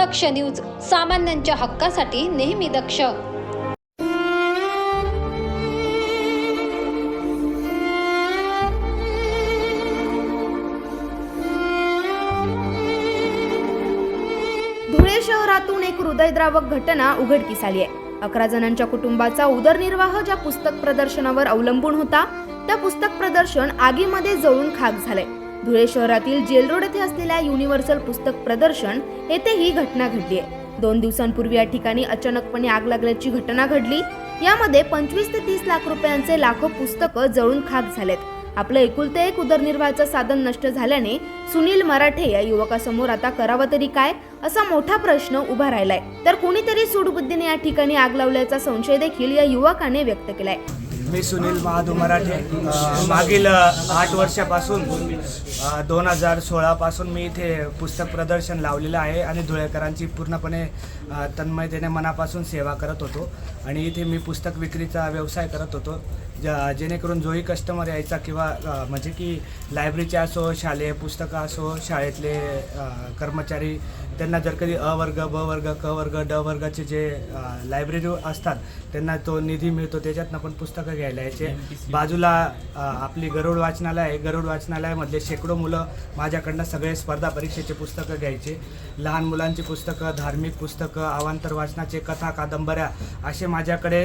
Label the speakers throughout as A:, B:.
A: दक्ष news सामान्यांच्या हक्कासाठी नेहमी दक्ष.
B: धुळे शहरातून एक हृदयद्रावक घटना उघडकीस आली आहे अकरा जणांच्या कुटुंबाचा उदरनिर्वाह ज्या पुस्तक प्रदर्शनावर अवलंबून होता त्या पुस्तक प्रदर्शन आगीमध्ये जळून खाक झालंय. धुळे शहरातील जेल रोड येथे असलेल्या युनिव्हर्सल पुस्तक प्रदर्शन येथे ही घटना घडली आहे. दोन दिवसांपूर्वी या ठिकाणी अचानकपणे आग लागल्याची घटना घडली. यामध्ये पंचवीस ते तीस लाख रुपयांचे लाखो पुस्तकं जळून खाक झालेत. आपलं एकुलते एक उदरनिर्वाहाचं साधन नष्ट झाल्याने सुनील मराठे या युवकासमोर आता करावं तरी काय असा मोठा प्रश्न उभा राहिलाय. तर कुणीतरी सूडबुद्धीने या ठिकाणी आग लावल्याचा संशय देखील या युवकाने व्यक्त केलाय.
C: मी सुनील महादू मराठे. मागील आठ वर्षापासून दोन हजार सोळापासून मी इथे पुस्तक प्रदर्शन लावलेलं आहे आणि धुळेकरांची पूर्णपणे तन्मयतेने मनापासून सेवा करत होतो. आणि इथे मी पुस्तक विक्रीचा व्यवसाय करत होतो. ज्या जेणेकरून जोही कस्टमर यायचा किंवा म्हणजे की लायब्ररीचे असो शालेय पुस्तकं असो शाळेतले कर्मचारी त्यांना जर कधी अ वर्ग ब वर्ग क वर्ग ड वर्गाचे जे लायब्ररी असतात त्यांना तो निधी मिळतो. त्याच्यातनं पण पुस्तकं घ्यायला यायचे. बाजूला आपली गरुड वाचनालय आहे. गरुड वाचनालयामधले शेकडो मुलं माझ्याकडनं सगळे स्पर्धा परीक्षेचे पुस्तकं घ्यायचे. लहान मुलांची पुस्तकं धार्मिक पुस्तकं अवांतर वाचनाचे कथा कादंबऱ्या असे माझ्याकडे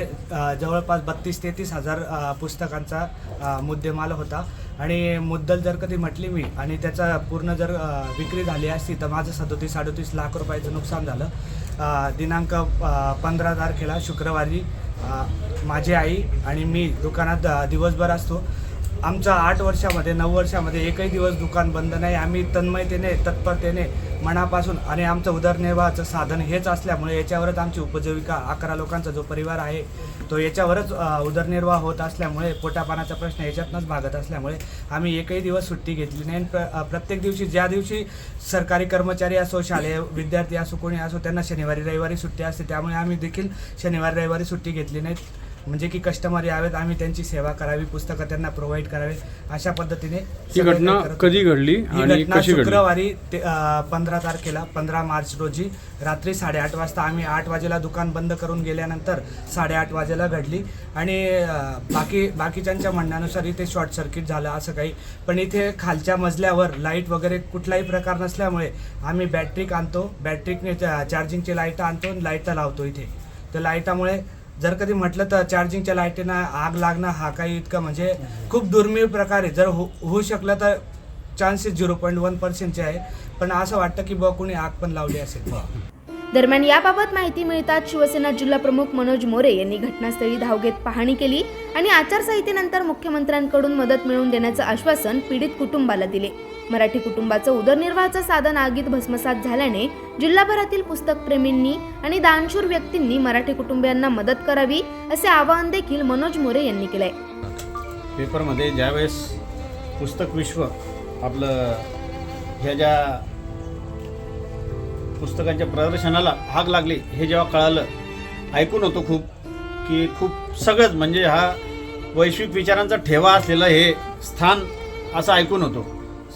C: जवळपास बत्तीस तेहतीस हजार पुस्तकांचा मुद्देमाल होता. आणि मुद्दल जर कधी म्हटली मी आणि त्याचा पूर्ण जर विक्री झाली असती तर माझं सदोतीस अडोतीस लाख रुपयाचं नुकसान झालं. दिनांक पंधरा तारखेला शुक्रवारी माझी आई आणि मी दुकानात दिवसभर असतो. आमच्या आठ वर्षामध्ये नऊ वर्षामध्ये एकही दिवस दुकान बंद नाही. आम्ही तन्मयतेने तत्परतेने मनापासून आणि आमचं उदरनिर्वाहाचं साधन हेच असल्यामुळे याच्यावरच आमची उपजीविका अकरा लोकांचा जो परिवार आहे तो याच्यावरच उदरनिर्वाह होत असल्यामुळे पोटापाण्याचा प्रश्न याच्यातनंच भागत असल्यामुळे आम्ही एकही दिवस सुट्टी घेतली नाही. प्र प्रत्येक दिवशी ज्या दिवशी सरकारी कर्मचारी असो शालेय विद्यार्थी असो कोणी असो त्यांना शनिवारी रविवारी सुट्टी असते. त्यामुळे आम्ही देखील शनिवारी रविवारी सुट्टी घेतली नाही. म्हणजे की कस्टमर यावेत आम्ही त्यांची सेवा करावी पुस्तकं त्यांना प्रोव्हाइड करावे अशा पद्धतीने
D: ही घटना कधी घडली आणि
C: घटना
D: कशी घडली?
C: शुक्रवारी ते पंधरा तारखेला पंधरा मार्च रोजी रात्री साडेआठ वाजता आम्ही आठ वाजेला दुकान बंद करून गेल्यानंतर साडेआठ वाजेला घडली. आणि अं, बाकी बाकीच्यांच्या म्हणण्यानुसार इथे शॉर्ट सर्किट झालं असं काही. पण इथे खालच्या मजल्यावर लाइट वगैरे कुठलाही प्रकार नसल्यामुळे आम्ही बॅटरी आणतो बॅटरीने चार्जिंगची लाइट आणतो आणि लाईटं लावतो इथे. तर लाईटामुळे जर कधी म्हटलं तर चार्जिंगच्या लाईटीनं आग लागणं हा काही इतका म्हणजे खूप दुर्मिळ प्रकार आहे. जर हो होऊ शकलं तर चान्सेस झिरो पॉईंट वन पर्सेंटचे आहे. पण असं वाटतं की बुवा कोणी आग पण लावली असेल.
B: दरम्यान याबाबत माहिती मिळताच शिवसेना जिल्हा प्रमुख मनोज मोरे यांनी घटनास्थळी धाव घेत पाहणी केली आणि आचारसंहितेनंतर मुख्यमंत्र्यांकडून मदत मिळवून देण्याचं आश्वासन पीडित कुटुंबाला दिले. मराठी कुटुंबाचं उदरनिर्वाहाचं साधन आगीत भस्मसात झाल्याने जिल्हाभरातील पुस्तकप्रेमींनी आणि दानशूर व्यक्तींनी मराठी कुटुंबियांना मदत करावी असे आवाहन देखील मनोज मोरे यांनी केलंय.
E: पेपरमध्ये ज्यावेळेस पुस्तक विश्व आपलं ह्या ज्या पुस्तकांच्या प्रदर्शनाला आग लागली हे जेव्हा कळालं ऐकून होतो खूप की खूप सगळंच म्हणजे हा वैश्विक विचारांचा ठेवा असलेलं हे स्थान असं ऐकून होतो.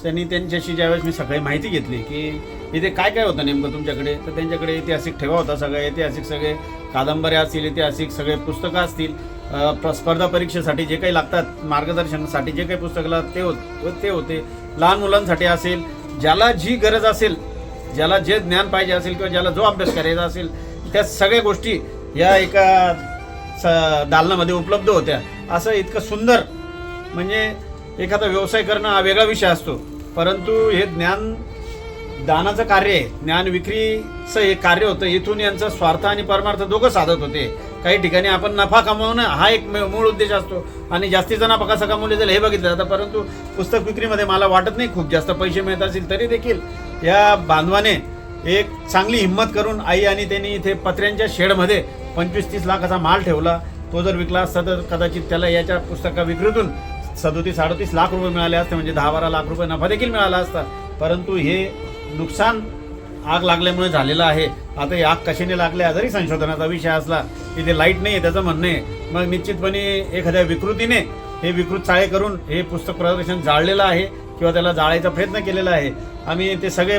E: त्यांनी त्यांच्याशी ज्यावेळेस मी सगळी माहिती घेतली की इथे काय काय होतं नेमकं तुमच्याकडे? तर त्यांच्याकडे ऐतिहासिक ठेवा होता सगळे ऐतिहासिक सगळे कादंबऱ्या असतील ऐतिहासिक सगळे पुस्तकं असतील स्पर्धा परीक्षेसाठी जे काही लागतात मार्गदर्शनासाठी जे काही पुस्तकं लागतात ते होत ते होते. लहान मुलांसाठी असेल ज्याला जी गरज असेल ज्याला जे ज्ञान पाहिजे असेल किंवा ज्याला जो अभ्यास करायचा असेल त्या सगळ्या गोष्टी या एका स- दालनामध्ये उपलब्ध होत्या. असं इतकं सुंदर म्हणजे एखादा व्यवसाय करणं हा वेगळा विषय असतो. परंतु हे ज्ञान दानाचं कार्य आहे. ज्ञान विक्रीचं हे कार्य होतं. इथून यांचा स्वार्थ आणि परमार्थ दोघं साधत होते. काही ठिकाणी आपण नफा कमावणं हा एक म- मूळ उद्देश असतो. आणि जास्तीचा नफा कसा कमवले जाईल हे बघितलं जातं. परंतु पुस्तक विक्रीमध्ये मला वाटत नाही खूप जास्त पैसे मिळत असतील तरी देखील या बांधवाने एक चांगली हिंमत करून आई आणि त्यांनी इथे पत्र्यांच्या शेडमध्ये पंचवीस तीस लाखाचा माल ठेवला. तो जर विकला असता तर कदाचित त्याला याच्या पुस्तका विक्रीतून सदोतीस अडतीस लाख रुपये मिळाले असते म्हणजे दहा बारा लाख रुपये नफा देखील मिळाला असता. परंतु हे नुकसान आग लागल्यामुळे झालेलं आहे. आता ही आग कशाने लागल्या जरी संशोधनाचा विषय असला की ते लाइट नाही आहे त्याचं म्हणणं आहे. मग निश्चितपणे एखाद्या विकृतीने हे विकृत चाळे करून हे पुस्तक प्रदर्शन जाळलेलं आहे. किंवा त्याला जाळायचा प्रयत्न केलेला आहे. आम्ही ते सगळे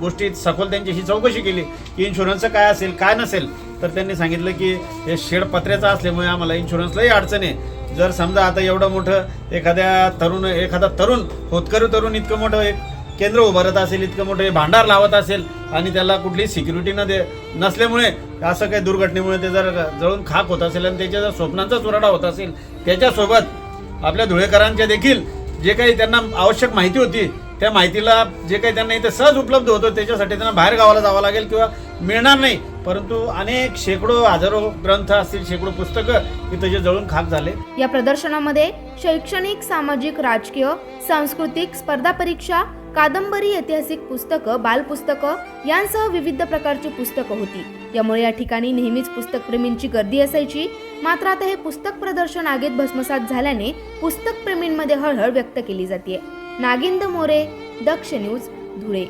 E: गोष्टी सखोल त्यांच्याशी चौकशी केली. की इन्शुरन्सचं काय असेल काय नसेल? तर त्यांनी सांगितलं की हे शेड पत्र्याचं असल्यामुळे आम्हाला इन्शुरन्सलाही अडचण आहे. जर समजा आता एवढं मोठं एखाद्या तरुण एखादा तरुण होतकरू तरुण इतकं मोठं एक केंद्र उभारत असेल इतकं मोठं हे भांडार लावत असेल आणि त्याला कुठली सिक्युरिटी न दे नसल्यामुळे असं काही दुर्घटनेमुळे ते जर जळून खाक होत असेल आणि त्याच्या जर स्वप्नांचा चुराडा होत असेल त्याच्यासोबत आपल्या धुळेकरांच्या देखील जे काही त्यांना आवश्यक माहिती होती त्या माहितीला जे काही त्यांना इथे सहज उपलब्ध होतं त्याच्यासाठी त्यांना बाहेर गावाला जावं लागेल किंवा मिळणार नाही. परंतु अनेक शेकडो हजारो ग्रंथ असतील शेकडो पुस्तकं इथे जे जळून खाक झाले.
B: या प्रदर्शनामध्ये शैक्षणिक सामाजिक राजकीय सांस्कृतिक स्पर्धा परीक्षा कादंबरी ऐतिहासिक पुस्तकं बालपुस्तकं यांसह विविध प्रकारची पुस्तकं होती. यामुळे या ठिकाणी नेहमीच पुस्तकप्रेमींची गर्दी असायची. मात्र आता हे पुस्तक प्रदर्शन आगीत भस्मसात झाल्याने पुस्तकप्रेमींमध्ये हळहळ व्यक्त केली जाते नागिंद मोरे दक्ष न्यूज धुळे.